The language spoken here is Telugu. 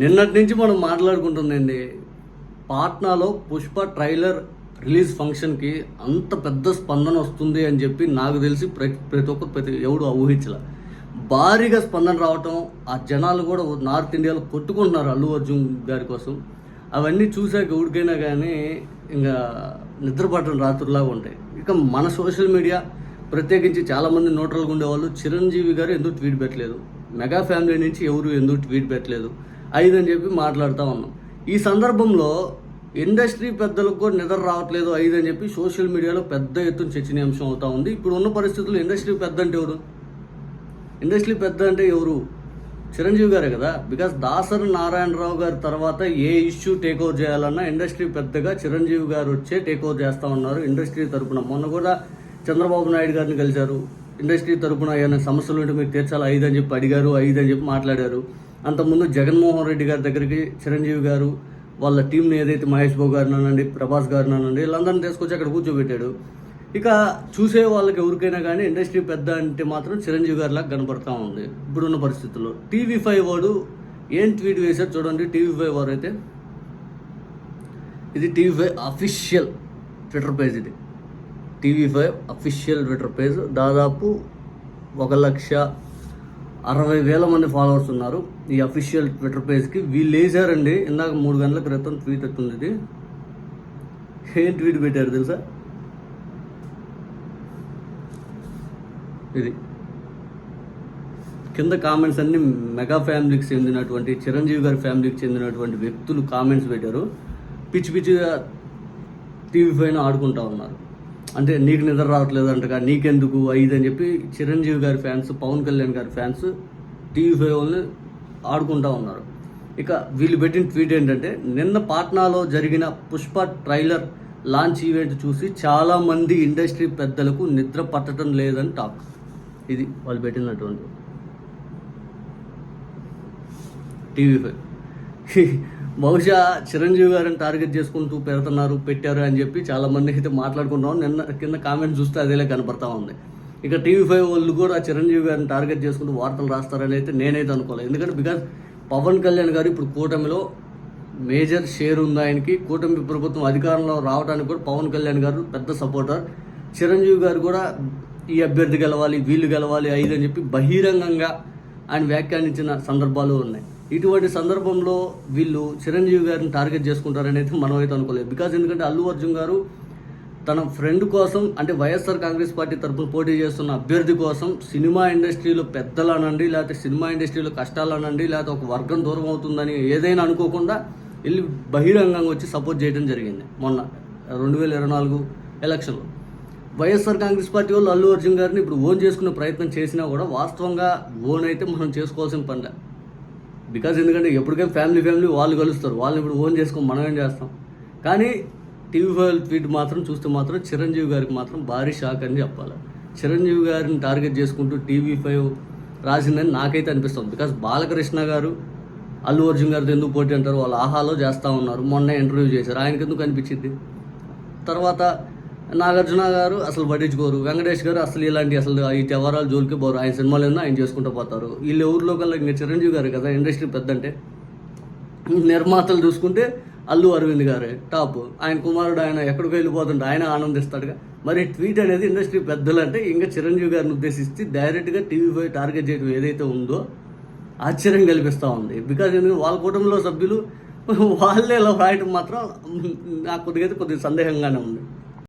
నిన్నటి నుంచి మనం మాట్లాడుకుంటుందండి పాట్నాలో పుష్ప ట్రైలర్ రిలీజ్ ఫంక్షన్కి అంత పెద్ద స్పందన వస్తుంది అని చెప్పి నాకు తెలిసి ప్రతి ప్రతి ఒక్కరు ప్రతి ఎవడు ఊహించలే. భారీగా స్పందన రావటం ఆ జనాలు కూడా నార్త్ ఇండియాలో కొట్టుకుంటున్నారు అల్లు అర్జున్ గారి కోసం. అవన్నీ చూసాక ఎవరికైనా కానీ ఇంకా నిద్రపట్టడం రాత్రులాగా ఉంటాయి. ఇక మన సోషల్ మీడియా ప్రత్యేకించి చాలామంది న్యూట్రల్గా ఉండేవాళ్ళు. చిరంజీవి గారు ఎందుకు ట్వీట్ పెట్టలేదు? మెగా ఫ్యామిలీ నుంచి ఎవరు ఎందుకు ట్వీట్ పెట్టలేదు? ఐదు అని చెప్పి మాట్లాడుతూ ఉన్నాం. ఈ సందర్భంలో ఇండస్ట్రీ పెద్దలకు కూడా నిద్ర రావట్లేదు ఐదు అని చెప్పి సోషల్ మీడియాలో పెద్ద ఎత్తున చర్చనీయాంశం అవుతూ ఉంది. ఇప్పుడు ఉన్న పరిస్థితుల్లో ఇండస్ట్రీ పెద్ద అంటే ఎవరు? ఇండస్ట్రీ పెద్ద అంటే ఎవరు? చిరంజీవి గారే కదా. బికాస్ దాసరి నారాయణరావు గారి తర్వాత ఏ ఇష్యూ టేక్ ఓవర్ చేయాలన్నా ఇండస్ట్రీ పెద్దగా చిరంజీవి గారు వచ్చే టేక్ ఓవర్ చేస్తూ ఉన్నారు ఇండస్ట్రీ తరపున. మొన్న కూడా చంద్రబాబు నాయుడు గారిని కలిశారు. ఇండస్ట్రీ తరపున ఏమైనా సమస్యలు ఉంటే మీరు తీర్చాలి? ఐదు అని చెప్పి అడిగారు ఐదు అని చెప్పి మాట్లాడారు. అంతకుముందు జగన్మోహన్ రెడ్డి గారి దగ్గరికి చిరంజీవి గారు వాళ్ళ టీంని ఏదైతే మహేష్ బాబు గారిని అనండి ప్రభాస్ గారిని అనండి వీళ్ళందరినీ తీసుకొచ్చి అక్కడ కూర్చోబెట్టాడు. ఇక చూసే వాళ్ళకి ఎవరికైనా కానీ ఇండస్ట్రీ పెద్ద అంటే మాత్రం చిరంజీవి గారిలాగా కనపడతా ఉంది ఇప్పుడున్న పరిస్థితుల్లో. టీవీ ఫైవ్ వాడు ఏం ట్వీట్ వేశారు చూడండి టీవీ ఫైవ్ వారు అయితే. ఇది TV five official twitter page ఇది. TV five official twitter page దాదాపు ఒక లక్ష అరవై వేల మంది ఫాలోవర్స్ ఉన్నారు. ఈ అఫీషియల్ ట్విట్టర్ పేజ్కి వీళ్ళు వేసారండి ఇందాక మూడు గంటల క్రితం ట్వీట్ ఎత్తుంది ఇది. ఏం ట్వీట్ పెట్టారు తెలుసా? ఇది. కింద కామెంట్స్ అన్ని మెగా ఫ్యామిలీకి చెందినటువంటి చిరంజీవి గారి ఫ్యామిలీకి చెందినటువంటి వ్యక్తులు కామెంట్స్ పెట్టారు. పిచ్చి పిచ్చిగా టీవీ పైన ఆడుకుంటా ఉన్నారు. అంటే నీకు నిద్ర రావట్లేదు అంటగా నీకెందుకు? ఐదు అని చెప్పి చిరంజీవి గారి ఫ్యాన్స్ పవన్ కళ్యాణ్ గారి ఫ్యాన్స్ టీవీ ఫైవ్ వాళ్ళని ఆడుకుంటా ఉన్నారు. ఇక వీళ్ళు పెట్టిన ట్వీట్ ఏంటంటే నిన్న పాట్నాలో జరిగిన పుష్ప ట్రైలర్ లాంచ్ ఈవెంట్ చూసి చాలామంది ఇండస్ట్రీ పెద్దలకు నిద్ర పట్టడం లేదని టాక్. ఇది వాళ్ళు పెట్టినటువంటి. TV five. బహుశా చిరంజీవి గారిని టార్గెట్ చేసుకుంటూ పెడుతున్నారు పెట్టారు అని చెప్పి చాలా మంది అయితే మాట్లాడుకున్నాం నిన్న కింద కామెంట్ చూస్తే అదేలే కనపడతా ఉంది. ఇక టీవీ ఫైవ్ వాళ్ళు కూడా చిరంజీవి గారిని టార్గెట్ చేసుకుంటూ వార్తలు రాస్తారని అయితే నేనైతే అనుకోలేదు. ఎందుకంటే బికాజ్ పవన్ కళ్యాణ్ గారు ఇప్పుడు కూటమిలో మేజర్ షేర్ ఉంది ఆయనకి. కూటమి ప్రభుత్వం అధికారంలో రావడానికి కూడా పవన్ కళ్యాణ్ గారు పెద్ద సపోర్టర్. చిరంజీవి గారు కూడా ఈ అభ్యర్థి గెలవాలి వీళ్ళు గెలవాలి ఐదు అని చెప్పి బహిరంగంగా ఆయన వ్యాఖ్యానించిన సందర్భాలు ఉన్నాయి. ఇటువంటి సందర్భంలో వీళ్ళు చిరంజీవి గారిని టార్గెట్ చేసుకుంటారనేది మనం అయితే అనుకోలేదు. బికాజ్ ఎందుకంటే అల్లు అర్జున్ గారు తన ఫ్రెండ్ కోసం అంటే వైఎస్ఆర్ కాంగ్రెస్ పార్టీ తరఫున పోటీ చేస్తున్న అభ్యర్థి కోసం సినిమా ఇండస్ట్రీలో పెద్దలు అనండి లేకపోతే సినిమా ఇండస్ట్రీలో కష్టాలు అనండి లేకపోతే ఒక వర్గం దూరం అవుతుందని ఏదైనా అనుకోకుండా వెళ్ళి బహిరంగంగా వచ్చి సపోర్ట్ చేయడం జరిగింది మొన్న రెండు వేల ఇరవై నాలుగు ఎలక్షన్లో. వైఎస్ఆర్ కాంగ్రెస్ పార్టీ వాళ్ళు అల్లు అర్జున్ గారిని ఇప్పుడు ఓన్ చేసుకునే ప్రయత్నం చేసినా కూడా వాస్తవంగా ఓన్ అయితే మనం చేసుకోవాల్సిన పనిలే బికాజ్ ఎందుకంటే ఎప్పటికైనా ఫ్యామిలీ ఫ్యామిలీ వాళ్ళు కలుస్తారు. వాళ్ళని ఇప్పుడు ఓన్ చేసుకొని మనం ఏం చేస్తాం? కానీ టీవీ ఫైవ్ ట్వీట్ మాత్రం చూస్తే మాత్రం చిరంజీవి గారికి మాత్రం భారీ షాక్ అని చెప్పాలి. చిరంజీవి గారిని టార్గెట్ చేసుకుంటూ టీవీ ఫైవ్ రాసిందని నాకైతే అనిపిస్తుంది. బికాజ్ బాలకృష్ణ గారు అల్లు అర్జున్ గారితో ఎందుకు పోటీ అంటారు? వాళ్ళు ఆహాలో చేస్తూ ఉన్నారు. మొన్న ఇంటర్వ్యూ చేశారు. ఆయనకి ఎందుకు అనిపించింది? తర్వాత నాగార్జున గారు అసలు పట్టించుకోరు. వెంకటేష్ గారు అసలు ఇలాంటి అసలు ఈ వ్యవహారాలు జోలికి పోరు. ఆయన సినిమాలు ఏమన్నా ఆయన చేసుకుంటూ పోతారు. వీళ్ళు ఊర్లో కల్లా ఇంకా చిరంజీవి గారు కదా. ఇండస్ట్రీ పెద్ద అంటే నిర్మాతలు చూసుకుంటే అల్లు అరవింద్ గారే టాప్. ఆయన కుమారుడు ఆయన ఎక్కడికి వెళ్ళిపోతుంటే ఆయన ఆనందిస్తాడుగా. మరి ట్వీట్ అనేది ఇండస్ట్రీ పెద్దలు అంటే ఇంకా చిరంజీవి గారిని ఉద్దేశిస్తే డైరెక్ట్గా టీవీ పై టార్గెట్ చేయడం ఏదైతే ఉందో ఆశ్చర్యం కల్పిస్తూ ఉంది. బికాజ్ ఎందుకంటే వాళ్ళ కుటుంబంలో సభ్యులు వాళ్ళే ఇలా రాయటం మాత్రం నాకు కొద్దిగా కొద్దిగా సందేహంగానే ఉంది.